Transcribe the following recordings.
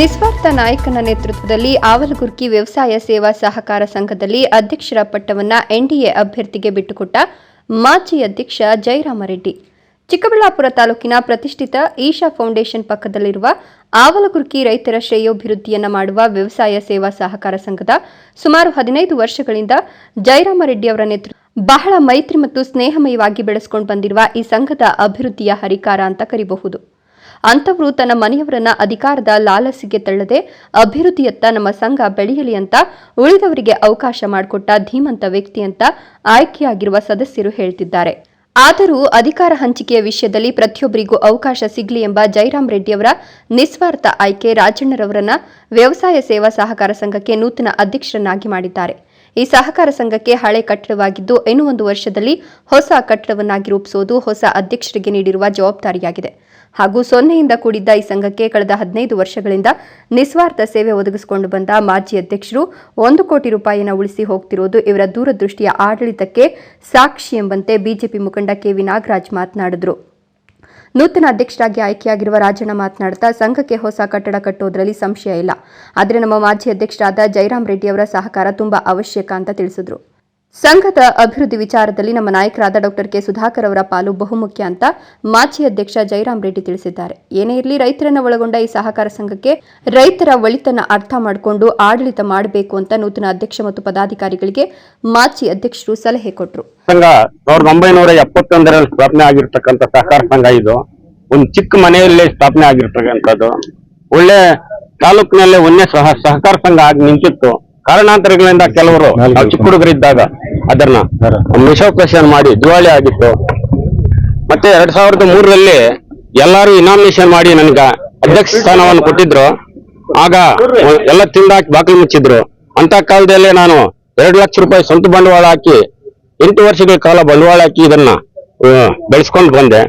ನಿಸ್ವಾರ್ಥ ನಾಯಕನ ನೇತೃತ್ವದಲ್ಲಿ ಆವಲಗುರ್ಕಿ ವ್ಯವಸಾಯ ಸೇವಾ ಸಹಕಾರ ಸಂಘದಲ್ಲಿ ಅಧ್ಯಕ್ಷರ ಪಟ್ಟವನ್ನು ಎನ್ಡಿಎ ಅಭ್ಯರ್ಥಿಗೆ ಬಿಟ್ಟುಕೊಟ್ಟ ಮಾಜಿ ಅಧ್ಯಕ್ಷ ಜಯರಾಮರೆಡ್ಡಿ ಚಿಕ್ಕಬಳ್ಳಾಪುರ ತಾಲೂಕಿನ ಪ್ರತಿಷ್ಠಿತ ಈಶಾ ಫೌಂಡೇಶನ್ ಪಕ್ಕದಲ್ಲಿರುವ ಆವಲಗುರ್ಕಿ ರೈತರ ಶ್ರೇಯೋಭಿವೃದ್ಧಿಯನ್ನು ಮಾಡುವ ವ್ಯವಸಾಯ ಸೇವಾ ಸಹಕಾರ ಸಂಘದ ಸುಮಾರು ಹದಿನೈದು ವರ್ಷಗಳಿಂದ ಜಯರಾಮರೆಡ್ಡಿ ಅವರ ನೇತೃತ್ವ ಬಹಳ ಮೈತ್ರಿ ಮತ್ತು ಸ್ನೇಹಮಯವಾಗಿ ಬೆಳೆಸಿಕೊಂಡು ಬಂದಿರುವ ಈ ಸಂಘದ ಅಭಿವೃದ್ಧಿಯ ಹರಿಕಾರ ಅಂತ ಕರಿಬಹುದು. ಅಂಥವರು ತನ್ನ ಮನೆಯವರನ್ನ ಅಧಿಕಾರದ ಲಾಲಸಿಗೆ ತಳ್ಳದೆ ಅಭಿವೃದ್ಧಿಯತ್ತ ನಮ್ಮ ಸಂಘ ಬೆಳೆಯಲಿ ಅಂತ ಉಳಿದವರಿಗೆ ಅವಕಾಶ ಮಾಡಿಕೊಟ್ಟ ಧೀಮಂತ ವ್ಯಕ್ತಿ ಅಂತ ಆಯ್ಕೆಯಾಗಿರುವ ಸದಸ್ಯರು ಹೇಳ್ತಿದ್ದಾರೆ. ಆದರೂ ಅಧಿಕಾರ ಹಂಚಿಕೆಯ ವಿಷಯದಲ್ಲಿ ಪ್ರತಿಯೊಬ್ಬರಿಗೂ ಅವಕಾಶ ಸಿಗಲಿ ಎಂಬ ಜೈರಾಮ್ ರೆಡ್ಡಿಯವರ ನಿಸ್ವಾರ್ಥ ಆಯ್ಕೆ ರಾಜಣ್ಣರವರನ್ನ ವ್ಯವಸಾಯ ಸೇವಾ ಸಹಕಾರ ಸಂಘಕ್ಕೆ ನೂತನ ಅಧ್ಯಕ್ಷರನ್ನಾಗಿ ಮಾಡಿದ್ದಾರೆ. ಈ ಸಹಕಾರ ಸಂಘಕ್ಕೆ ಹಳೆ ಕಟ್ಟಡವಾಗಿದ್ದು ಇನ್ನು ಒಂದು ವರ್ಷದಲ್ಲಿ ಹೊಸ ಕಟ್ಟಡವನ್ನಾಗಿ ರೂಪಿಸುವುದು ಹೊಸ ಅಧ್ಯಕ್ಷರಿಗೆ ನೀಡಿರುವ ಜವಾಬ್ದಾರಿಯಾಗಿದೆ. ಹಾಗೂ ಸೊನ್ನೆಯಿಂದ ಕೂಡಿದ್ದ ಈ ಸಂಘಕ್ಕೆ ಕಳೆದ ಹದಿನೈದು ವರ್ಷಗಳಿಂದ ನಿಸ್ವಾರ್ಥ ಸೇವೆ ಒದಗಿಸಿಕೊಂಡು ಬಂದ ಮಾಜಿ ಅಧ್ಯಕ್ಷರು ಒಂದು ಕೋಟಿ ರೂಪಾಯಿಯನ್ನು ಉಳಿಸಿ ಹೋಗ್ತಿರೋದು ಇವರ ದೂರದೃಷ್ಟಿಯ ಆಡಳಿತಕ್ಕೆ ಸಾಕ್ಷಿ ಎಂಬಂತೆ ಬಿಜೆಪಿ ಮುಖಂಡ ಕೆವಿ ನಾಗರಾಜ್ ಮಾತನಾಡಿದರು. ನೂತನ ಅಧ್ಯಕ್ಷರಾಗಿ ಆಯ್ಕೆಯಾಗಿರುವ ರಾಜಣ್ಣ ಮಾತನಾಡುತ್ತಾ ಸಂಘಕ್ಕೆ ಹೊಸ ಕಟ್ಟಡ ಕಟ್ಟುವುದರಲ್ಲಿ ಸಂಶಯ ಇಲ್ಲ. ಆದರೆ ನಮ್ಮ ಮಾಜಿ ಅಧ್ಯಕ್ಷರಾದ ಜೈರಾಮ್ ರೆಡ್ಡಿ ಅವರ ಸಹಕಾರ ತುಂಬಾ ಅವಶ್ಯಕ ಅಂತ ತಿಳಿಸಿದರು. ಸಂಘದ ಅಭಿವೃದ್ಧಿ ವಿಚಾರದಲ್ಲಿ ನಮ್ಮ ನಾಯಕರಾದ ಡಾಕ್ಟರ್ ಕೆ ಸುಧಾಕರ್ ಅವರ ಪಾಲು ಬಹುಮುಖ್ಯ ಅಂತ ಮಾಜಿ ಅಧ್ಯಕ್ಷ ಜಯರಾಮ್ ರೆಡ್ಡಿ ತಿಳಿಸಿದ್ದಾರೆ. ಏನೇ ಇರಲಿ ರೈತರನ್ನ ಒಳಗೊಂಡ ಈ ಸಹಕಾರ ಸಂಘಕ್ಕೆ ರೈತರ ಒಳಿತನ್ನ ಅರ್ಥ ಮಾಡಿಕೊಂಡು ಆಡಳಿತ ಮಾಡಬೇಕು ಅಂತ ನೂತನ ಅಧ್ಯಕ್ಷ ಮತ್ತು ಪದಾಧಿಕಾರಿಗಳಿಗೆ ಮಾಜಿ ಅಧ್ಯಕ್ಷರು ಸಲಹೆ ಕೊಟ್ಟರು ಸಂಘ ಸಾವಿರದ ಸ್ಥಾಪನೆ ಆಗಿರ್ತಕ್ಕಂಥ ಸಹಕಾರ ಸಂಘ ಇದು. ಒಂದು ಚಿಕ್ಕ ಮನೆಯಲ್ಲೇ ಸ್ಥಾಪನೆ ಆಗಿರ್ತಕ್ಕಂಥದ್ದು. ಒಳ್ಳೆ ತಾಲೂಕಿನಲ್ಲೇ ಒಂದೇ ಸಹ, ಸಹಕಾರ ಸಂಘ ಆಗಿ ನಿಂತಿತ್ತು. ಕಾರಣಾಂತರಗಳಿಂದ ಕೆಲವರು ನಾವು ಚಿಕ್ಕ ಹುಡುಗರಿದ್ದಾಗ ಅದನ್ನ ಮಿಶೋಕೇಶನ್ ಮಾಡಿ ದಿವಾಳಿ ಆಗಿತ್ತು. ಮತ್ತೆ ಎರಡ್ ಸಾವಿರದ ಮೂರರಲ್ಲಿ ಎಲ್ಲಾರು ಇನಾಮಿನೇಷನ್ ಮಾಡಿ ನನ್ಗ ಅಧ್ಯಕ್ಷ ಸ್ಥಾನವನ್ನು ಕೊಟ್ಟಿದ್ರು. ಆಗ ಎಲ್ಲ ತಿಂದಾಕಿ ಬಾಕಲು ಮುಚ್ಚಿದ್ರು. ಅಂತ ಕಾಲದಲ್ಲಿ ನಾನು ಎರಡು ಲಕ್ಷ ರೂಪಾಯಿ ಸ್ವಂತ ಬಂಡವಾಳ ಹಾಕಿ ಎಂಟು ವರ್ಷಗಳ ಕಾಲ ಬಂಡವಾಳ ಹಾಕಿ ಇದನ್ನ ಬೆಳೆಸ್ಕೊಂಡು ಬಂದೆ.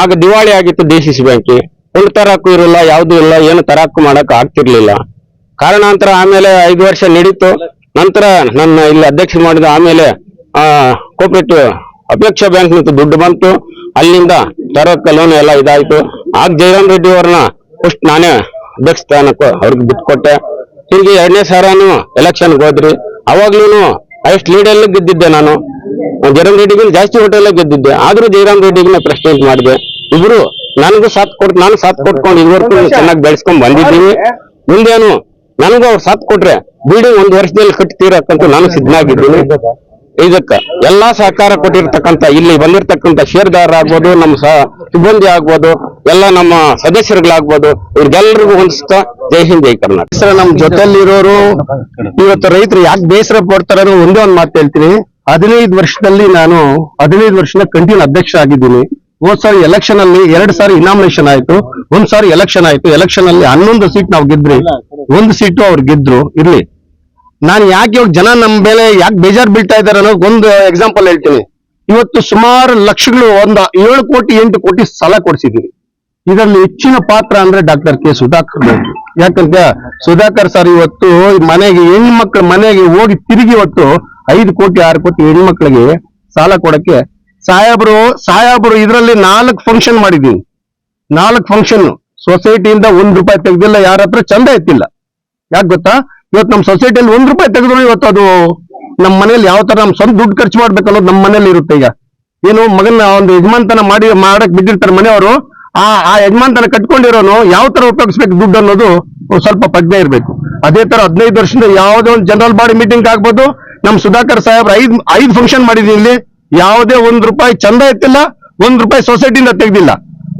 ಆಗ ದಿವಾಳಿ ಆಗಿತ್ತು ಡಿ ಸಿ ಸಿ ಬ್ಯಾಂಕಿ. ತರಕ್ಕೂ ಇರಲ್ಲ ಯಾವ್ದು ಇಲ್ಲ ಏನು ತರಾಕು ಮಾಡಕ್ ಆಗ್ತಿರ್ಲಿಲ್ಲ. ಕಾರಣಾಂತರ ಆಮೇಲೆ ಐದು ವರ್ಷ ನಡೀತು ನಂತರ ನನ್ನ ಇಲ್ಲಿ ಅಧ್ಯಕ್ಷ ಮಾಡಿದ ಆಮೇಲೆ ಕೋಪರೇಟಿವ್ ಅಪೇಕ್ಷ ಬ್ಯಾಂಕ್ ನಿಂತು ದುಡ್ಡು ಬಂತು. ಅಲ್ಲಿಂದ ತರಕ ಲೋನ್ ಎಲ್ಲ ಇದಾಯ್ತು. ಆಗ ಜಯರಾಮ್ ರೆಡ್ಡಿ ಅವ್ರನ್ನ ಫಸ್ಟ್ ನಾನೇ ಅಧ್ಯಕ್ಷ ಸ್ಥಾನಕ್ಕೆ ಅವ್ರಿಗೆ ಬಿಟ್ಕೊಟ್ಟೆ. ಹೀಗೆ ಎರಡನೇ ಸಾರಾನು ಎಲೆಕ್ಷನ್ಗೆ ಹೋದ್ರಿ. ಅವಾಗ್ಲೂ ಲೀಡ್ ಲೀಡಲ್ಲಿ ಗೆದ್ದಿದ್ದೆ ನಾನು. ಜಯರಾಮ್ ರೆಡ್ಡಿಗಿಂತ ಜಾಸ್ತಿ ಹೋಟೆಲ್ ಗೆದ್ದಿದ್ದೆ. ಆದ್ರೂ ಜಯರಾಮ್ ರೆಡ್ಡಿಗಿನ ಪ್ರೆಸಿಡೆಂಟ್ ಮಾಡಿದೆ. ಇಬ್ರು ನನಗೂ ಸಾಥ್ ಕೊಟ್ಟು ನಾನು ಸಾಥ್ ಕೊಟ್ಕೊಂಡು ಇದುವರೆಗೂ ಚೆನ್ನಾಗಿ ಬೆಳೆಸ್ಕೊಂಡ್ ಬಂದಿದ್ದೀನಿ. ಮುಂದೇನು ನನಗೂ ಅವ್ರು ಸಾಥ್ ಕೊಟ್ರೆ ಬಿಲ್ಡಿಂಗ್ ಒಂದು ವರ್ಷದಲ್ಲಿ ಕಟ್ಟಿ ತೀರಕ್ಕಂತೂ ನಾನು ಸಿದ್ಧನಾಗಿದ್ದೀನಿ. ಇದಕ್ಕ ಎಲ್ಲಾ ಸಹಕಾರ ಕೊಟ್ಟಿರ್ತಕ್ಕಂಥ, ಇಲ್ಲಿ ಬಂದಿರತಕ್ಕಂಥ ಷೇರ್ದಾರರಾಗ್ಬೋದು ನಮ್ಮ ಸಹ ಸಿಬ್ಬಂದಿ ಆಗ್ಬೋದು, ಎಲ್ಲ ನಮ್ಮ ಸದಸ್ಯರುಗಳಾಗ್ಬೋದು ಇವ್ರಿಗೆಲ್ಲರಿಗೂ ಹೊಂದಿಸ್ತಾ ಜೈ ಹಿಂದ್, ಜೈ ಕರ್ನಾಟಕ. ಸರ್, ನಮ್ ಜೊತೆಲಿರೋರು, ಇವತ್ತು ರೈತರು ಯಾಕೆ ಬೇಸರ ಪಡ್ತಾರ ಒಂದೇ ಒಂದು ಮಾತು ಹೇಳ್ತೀನಿ. ಹದಿನೈದು ವರ್ಷದಲ್ಲಿ ನಾನು ಹದಿನೈದು ವರ್ಷದ ಕಂಟಿನ್ಯೂ ಅಧ್ಯಕ್ಷ ಆಗಿದ್ದೀನಿ. ಹೋದ್ ಸಾರಿ ಎಲೆಕ್ಷನ್ ಅಲ್ಲಿ ಎರಡ್ ಸಾರಿ ಇನಾಮಿನೇಷನ್ ಆಯ್ತು ಒಂದ್ ಸಾರಿ ಎಲೆಕ್ಷನ್ ಆಯ್ತು. ಎಲೆಕ್ಷನ್ ಅಲ್ಲಿ ಹನ್ನೊಂದು ಸೀಟ್ ನಾವು ಗೆದ್ರಿ ಒಂದು ಸೀಟು ಅವ್ರು ಗೆದ್ರು. ಇರ್ಲಿ. ನಾನು ಯಾಕೆ ಇವಾಗ ಜನ ನಮ್ ಮೇಲೆ ಯಾಕೆ ಬೇಜಾರ್ ಬೀಳ್ತಾ ಇದಾರೆ ಅನ್ನೋ ಒಂದು ಎಕ್ಸಾಂಪಲ್ ಹೇಳ್ತೀನಿ. ಇವತ್ತು ಸುಮಾರು ಲಕ್ಷಗಳು ಒಂದ ಏಳು ಕೋಟಿ ಎಂಟು ಕೋಟಿ ಸಾಲ ಕೊಡ್ಸಿದೀವಿ. ಇದರಲ್ಲಿ ಹೆಚ್ಚಿನ ಪಾತ್ರ ಅಂದ್ರೆ ಡಾಕ್ಟರ್ ಕೆ ಸುಧಾಕರ್ ಯಾಕಂತ ಯಾಕಂದ್ರೆ ಸುಧಾಕರ್ ಸರ್ ಇವತ್ತು ಮನೆಗೆ ಹೆಣ್ಮಕ್ಳ ಮನೆಗೆ ಹೋಗಿ ತಿರುಗಿ ಇವತ್ತು ಐದು ಕೋಟಿ ಆರು ಕೋಟಿ ಹೆಣ್ಮಕ್ಳಿಗೆ ಸಾಲ ಕೊಡಕ್ಕೆ ಸಾಹೇಬರು ಸಾಹೇಬರು ಇದರಲ್ಲಿ ನಾಲ್ಕು ಫಂಕ್ಷನ್ ಮಾಡಿದ್ದೀನಿ. ನಾಲ್ಕು ಫಂಕ್ಷನ್ ಸೊಸೈಟಿಯಿಂದ ಒಂದ್ ರೂಪಾಯಿ ತೆಗ್ದಿಲ್ಲ, ಯಾರ ಹತ್ರ ಚಂದ ಎತ್ತಿಲ್ಲ ಯಾಕೆ ಗೊತ್ತಾ? ಇವತ್ತು ನಮ್ಮ ಸೊಸೈಟಿಯಲ್ಲಿ ಒಂದ್ ರೂಪಾಯಿ ತೆಗೆದ್ರು ಇವತ್ತು ಅದು ನಮ್ಮ ಮನೇಲಿ ಯಾವ ತರ ನಮ್ಮ ಸ್ವಂತ ದುಡ್ಡು ಖರ್ಚು ಮಾಡ್ಬೇಕು ನಮ್ಮ ಮನೇಲಿ ಇರುತ್ತೆ ಈಗ. ಏನು ಮಗನ ಒಂದು ಯಜಮಾನ್ತನ ಮಾಡಿ ಮಾಡಕ್ ಬಿದ್ದಿರ್ತಾರೆ ಮನೆಯವರು, ಆ ಆ ಯಜಮಾನ್ತನ ಕಟ್ಕೊಂಡಿರೋನು ಯಾವ ತರ ಉಪಯೋಗಿಸ್ಬೇಕು ದುಡ್ಡು ಅನ್ನೋದು ಸ್ವಲ್ಪ ಪ್ರಜ್ಞೆ ಇರಬೇಕು. ಅದೇ ತರ ಹದಿನೈದು ವರ್ಷದಿಂದ ಯಾವುದೋ ಒಂದು ಜನರಲ್ ಬಾಡಿ ಮೀಟಿಂಗ್ ಆಗ್ಬೋದು. ನಮ್ಮ ಸುಧಾಕರ್ ಸಾಹೇಬ್ರ ಐದ್, ಐದು ಫಂಕ್ಷನ್ ಮಾಡಿದೀನಿ ಇಲ್ಲಿ. ಯಾವುದೇ ಒಂದ್ ರೂಪಾಯಿ ಚಂದ ಎತ್ತಿಲ್ಲ ಒಂದ್ ರೂಪಾಯಿ ಸೊಸೈಟಿಯಿಂದ ತೆಗೆದಿಲ್ಲ.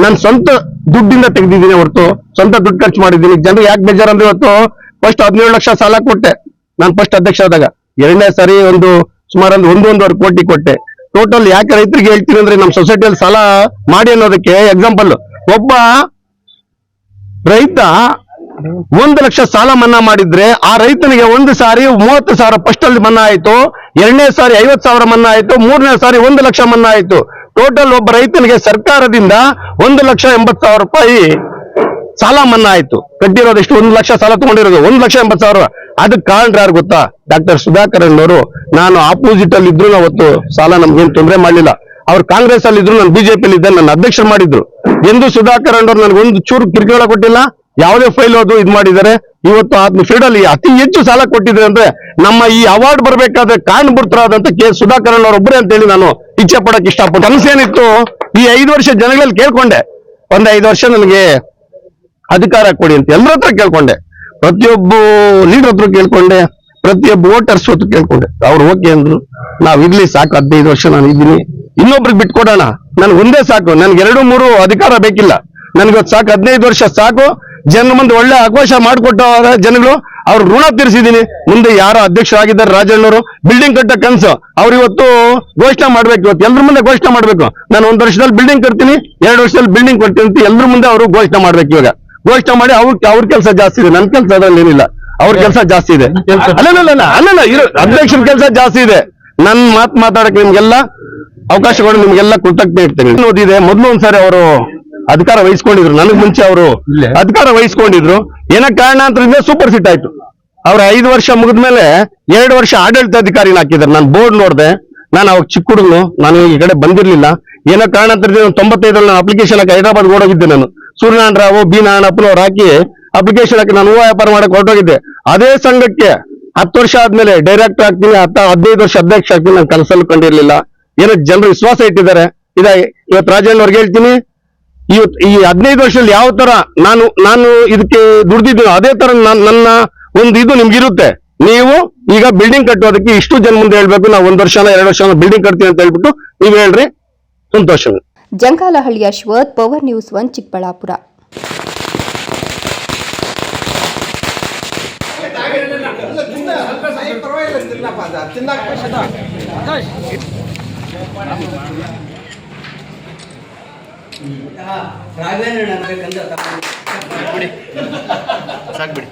ನಾನು ಸ್ವಂತ ದುಡ್ಡಿಂದ ತೆಗೆದಿದ್ದೀನಿ ಹೊರತು, ಸ್ವಂತ ದುಡ್ಡು ಖರ್ಚು ಮಾಡಿದ್ದೀನಿ. ಜನರು ಯಾಕೆ ಬೇಜಾರ್ ಅಂದ್ರೆ ಇವತ್ತು ಫಸ್ಟ್ ಹದಿನೇಳು ಲಕ್ಷ ಸಾಲ ಕೊಟ್ಟೆ. ನಾನು ಫಸ್ಟ್ ಅಧ್ಯಕ್ಷ ಆದಾಗ. ಎರಡನೇ ಸಾರಿ ಒಂದು ಸುಮಾರು ಒಂದು ಒಂದು ಒಂದೂವರೆ ಕೋಟಿ ಕೊಟ್ಟೆ. ಟೋಟಲ್ ಯಾಕೆ ರೈತರಿಗೆ ಹೇಳ್ತೀನಿ ಅಂದ್ರೆ ನಮ್ಮ ಸೊಸೈಟಿಯಲ್ಲಿ ಸಾಲ ಮಾಡಿ ಅನ್ನೋದಕ್ಕೆ ಎಕ್ಸಾಂಪಲ್ ಒಬ್ಬ ರೈತ ಒಂದು ಲಕ್ಷ ಸಾಲ ಮನ್ನಾ ಮಾಡಿದ್ರೆ ಆ ರೈತನಿಗೆ ಒಂದು ಸಾರಿ ಮೂವತ್ತು ಸಾವಿರ ಫಸ್ಟ್ ಅಲ್ಲಿ ಮನ್ನಾ ಆಯ್ತು. ಎರಡನೇ ಸಾರಿ ಐವತ್ತು ಸಾವಿರ ಮನ್ನಾ ಆಯ್ತು ಮೂರನೇ ಸಾರಿ ಒಂದು ಲಕ್ಷ ಮನ್ನಾ ಆಯಿತು ಟೋಟಲ್ ಒಬ್ಬ ರೈತನಿಗೆ ಸರ್ಕಾರದಿಂದ ಒಂದು ಲಕ್ಷ ಎಂಬತ್ತು ಸಾವಿರ ರೂಪಾಯಿ ಸಾಲ ಮನ್ನಾ ಆಯ್ತು ಕಟ್ಟಿರೋದು ಎಷ್ಟು ಒಂದು ಲಕ್ಷ ಸಾಲ ತಗೊಂಡಿರೋದು. ಒಂದು ಲಕ್ಷ ಎಂಬತ್ತು ಸಾವಿರ. ಅದಕ್ಕೆ ಕಾರಣ ಯಾರು ಗೊತ್ತಾ? ಡಾಕ್ಟರ್ ಸುಧಾಕರನ್ ಅವರು ನಾನು ಆಪೋಸಿಟ್ ಅಲ್ಲಿ ಇದ್ರು ಅವತ್ತು ಸಾಲ ನಮ್ಗೇನು ತೊಂದರೆ ಮಾಡಲಿಲ್ಲ. ಅವ್ರು ಕಾಂಗ್ರೆಸ್ ಅಲ್ಲಿ ಇದ್ರು ನಾನು ಬಿಜೆಪಿ ಇದ್ದೆ, ನನ್ನ ಅಧ್ಯಕ್ಷರು ಮಾಡಿದ್ರು. ಎಂದು ಸುಧಾಕರ್ ನನಗೆ ಒಂದು ಚೂರು ಕಿರಿಕಿರಿ ಕೊಟ್ಟಿಲ್ಲ. ಯಾವುದೇ ಫೈಲ್ ಅದು ಇದು ಮಾಡಿದ್ದಾರೆ ಇವತ್ತು ಆತ್ಮ ಫೀಲ್ಡ್ ಅಲ್ಲಿ ಅತಿ ಹೆಚ್ಚು ಸಾಲ ಕೊಟ್ಟಿದ್ದಾರೆ ಅಂದ್ರೆ ನಮ್ಮ ಈ ಅವಾರ್ಡ್ ಬರ್ಬೇಕಾದ್ರೆ ಕಾಣ್ಬಿಡ್ತಾರಾದಂತ ಕೆ ಸುಧಾಕರನ್ ಅವರೊಬ್ಬರೇ ಅಂತ ಹೇಳಿ ನಾನು ಇಚ್ಛೆ ಪಡಕ್ ಇಷ್ಟಪಟ್ಟು ಕನಸೇನಿತ್ತು? ಈ ಐದು ವರ್ಷ ಜನಗಳಲ್ಲಿ ಕೇಳ್ಕೊಂಡೆ. ಒಂದ್ ಐದು ವರ್ಷ ನನಗೆ ಅಧಿಕಾರ ಕೊಡಿ ಅಂತ ಎಲ್ಲರ ಹತ್ರ ಕೇಳ್ಕೊಂಡೆ. ಪ್ರತಿಯೊಬ್ಬ ಲೀಡರ್ ಹತ್ರ ಕೇಳ್ಕೊಂಡೆ. ಪ್ರತಿಯೊಬ್ಬ ವೋಟರ್ಸ್ ಹತ್ರ ಕೇಳ್ಕೊಂಡೆ. ಅವ್ರು ಓಕೆ ಅಂದ್ರು. ನಾವ್ ಇರ್ಲಿ ಸಾಕು, ಹದಿನೈದು ವರ್ಷ ನಾನು ಇದ್ದೀನಿ. ಇನ್ನೊಬ್ರಿಗೆ ಬಿಟ್ಕೊಡೋಣ. ನನ್ಗೆ ಒಂದೇ ಸಾಕು. ನನ್ಗೆ ಎರಡು ಮೂರು ಅಧಿಕಾರ ಬೇಕಿಲ್ಲ. ನನ್ಗೆ ಸಾಕು, ಹದಿನೈದು ವರ್ಷ ಸಾಕು. ಜನ ಮುಂದೆ ಒಳ್ಳೆ ಆಕ್ರೋಶ ಮಾಡಿಕೊಟ್ಟ ಜನಗಳು ಅವ್ರ ಋಣ ತೀರಿಸಿದೀನಿ. ಮುಂದೆ ಯಾರೋ ಅಧ್ಯಕ್ಷರಾಗಿದ್ದಾರೆ ರಾಜಣ್ಣವರು ಬಿಲ್ಡಿಂಗ್ ಕಟ್ಟ ಕನಸು ಅವ್ರು ಇವತ್ತು ಘೋಷಣೆ ಮಾಡ್ಬೇಕು ಇವತ್ತು. ಎಲ್ರ ಮುಂದೆ ಘೋಷಣೆ ಮಾಡ್ಬೇಕು. ನಾನು ಒಂದ್ ವರ್ಷದಲ್ಲಿ ಬಿಲ್ಡಿಂಗ್ ಕಟ್ತೀನಿ ಎರಡು ವರ್ಷದಲ್ಲಿ ಬಿಲ್ಡಿಂಗ್ ಕೊಡ್ತೀನಿ ಅಂತ ಎಲ್ರ ಮುಂದೆ ಅವರು ಘೋಷಣೆ ಮಾಡ್ಬೇಕು ಇವಾಗ. ಘೋಷಣೆ ಮಾಡಿ ಅವ್ರ ಅವ್ರ ಕೆಲಸ ಜಾಸ್ತಿ ಇದೆ. ನನ್ ಕೆಲಸ ಅದ್ರಲ್ಲಿ ಏನಿಲ್ಲ. ಅವ್ರ ಕೆಲಸ ಜಾಸ್ತಿ ಇದೆ. ಅಲ್ಲ ಅಲ್ಲ ಇರೋ ಅಧ್ಯಕ್ಷರ ಕೆಲಸ ಜಾಸ್ತಿ ಇದೆ. ನನ್ ಮಾತು ಮಾತಾಡಕ್ ನಿಮ್ಗೆಲ್ಲ ಅವಕಾಶಗಳು ನಿಮ್ಗೆಲ್ಲ ಕೃತಜ್ಞ ಇರ್ತೇನೆ. ಓದಿದೆ ಮೊದ್ಲು ಒಂದ್ಸಾರಿ ಅವರು ಅಧಿಕಾರ ವಹಿಸ್ಕೊಂಡಿದ್ರು. ನನಗ್ ಮುಂಚೆ ಅವರು ಅಧಿಕಾರ ವಹಿಸ್ಕೊಂಡಿದ್ರು. ಏನ ಕಾರಣಾಂತರದಿಂದ ಸೂಪರ್ ಸಿಟ್ ಆಯ್ತು. ಅವ್ರ ಐದು ವರ್ಷ ಮುಗಿದ್ಮೇಲೆ ಎರಡು ವರ್ಷ ಆಡಳಿತಾಧಿಕಾರಿನ ಹಾಕಿದ್ದಾರೆ ನಾನು ಬೋರ್ಡ್ ನೋಡಿದೆ. ನಾನು ಅವಾಗ ಚಿಕ್ಕ ಹುಡುಗನು. ನಾನು ಈ ಕಡೆ ಬಂದಿರ್ಲಿಲ್ಲ. ಏನೋ ಕಾರಣಾಂತರದಿಂದ ತೊಂಬತ್ತೈದರಲ್ಲಿ ನಾನು ಅಪ್ಲಿಕೇಶನ್ ಹಾಕಿ ಹೈದರಾಬಾದ್ ಓಡೋಗಿದ್ದೆ ನಾನು. ಸೂರ್ಯನಾರಾಯಣ ರಾವ್ ಬಿ ನಾರಾಯಣಪ್ಪನವ್ರು ಹಾಕಿ ಅಪ್ಲಿಕೇಶನ್ ಹಾಕಿ ನಾನು ಹೂವು ವ್ಯಾಪಾರ ಮಾಡಕ್ ಹೊರಟೋಗಿದ್ದೆ. ಅದೇ ಸಂಘಕ್ಕೆ ಹತ್ತು ವರ್ಷ ಆದ್ಮೇಲೆ ಡೈರೆಕ್ಟರ್ ಆಗ್ತೀನಿ. ಹತ್ತ ಹದಿನೈದು ವರ್ಷ ಅಧ್ಯಕ್ಷ ಆಗ್ತೀನಿ. ನಾನು ಕನಸಲ್ಲಿ ಕಂಡಿರ್ಲಿಲ್ಲ. ಏನೋ ಜನರು ವಿಶ್ವಾಸ ಇಟ್ಟಿದ್ದಾರೆ. ಇದ ಇವತ್ತು ಅವ್ರಿಗೆ ಹೇಳ್ತೀನಿ. ಈ ಹದಿನೈದು ವರ್ಷದಲ್ಲಿ ಯಾವ ತರ ನಾನು ನಾನು ಇದಕ್ಕೆ ದುಡ್ದಿದ್ದೀನೋ ಅದೇ ತರ ನಾನ್- ನನ್ನ ಒಂದು ಇದು ನಿಮ್ಗಿರುತ್ತೆ. ನೀವು ಈಗ ಬಿಲ್ಡಿಂಗ್ ಕಟ್ಟೋದಕ್ಕೆ ಇಷ್ಟು ಜನ ಮುಂದೆ ಹೇಳ್ಬೇಕು. ನಾವು ಒಂದ್ ವರ್ಷನ ಎರಡು ವರ್ಷನ ಬಿಲ್ಡಿಂಗ್ ಕಟ್ತೀವಿ ಅಂತ ಹೇಳ್ಬಿಟ್ಟು ನೀವ್ ಹೇಳ್ರಿ. ಸಂತೋಷ. Jankalahalli Ashwath power news one Chikkaballapur. Raghavendra ಅನ್ಬೇಕಂತ ಸಾಕ್ಬಿಡಿ.